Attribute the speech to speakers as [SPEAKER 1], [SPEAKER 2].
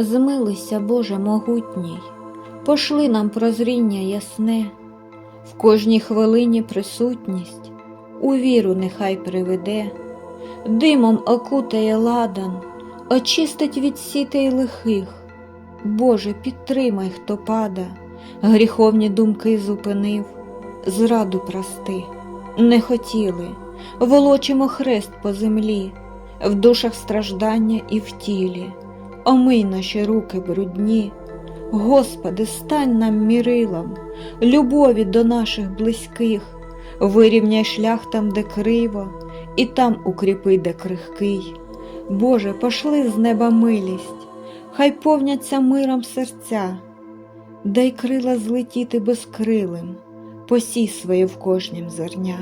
[SPEAKER 1] Змилися, Боже могутній, пошли нам прозріння ясне, в кожній хвилині присутність, у віру нехай приведе, димом окутає ладан, очистить від сітей лихих. Боже, підтримай, хто пада, гріховні думки зупинив, зраду прости, не хотіли, волочимо хрест по землі, в душах страждання і в тілі, омий наші руки брудні. Господи, стань нам мірилом, любові до наших близьких, вирівняй шлях там, де криво, і там укріпи, де крихкий. Боже, пошли з неба милість, хай повняться миром серця, дай крила злетіти безкрилим, посій своє в кожнім зерня.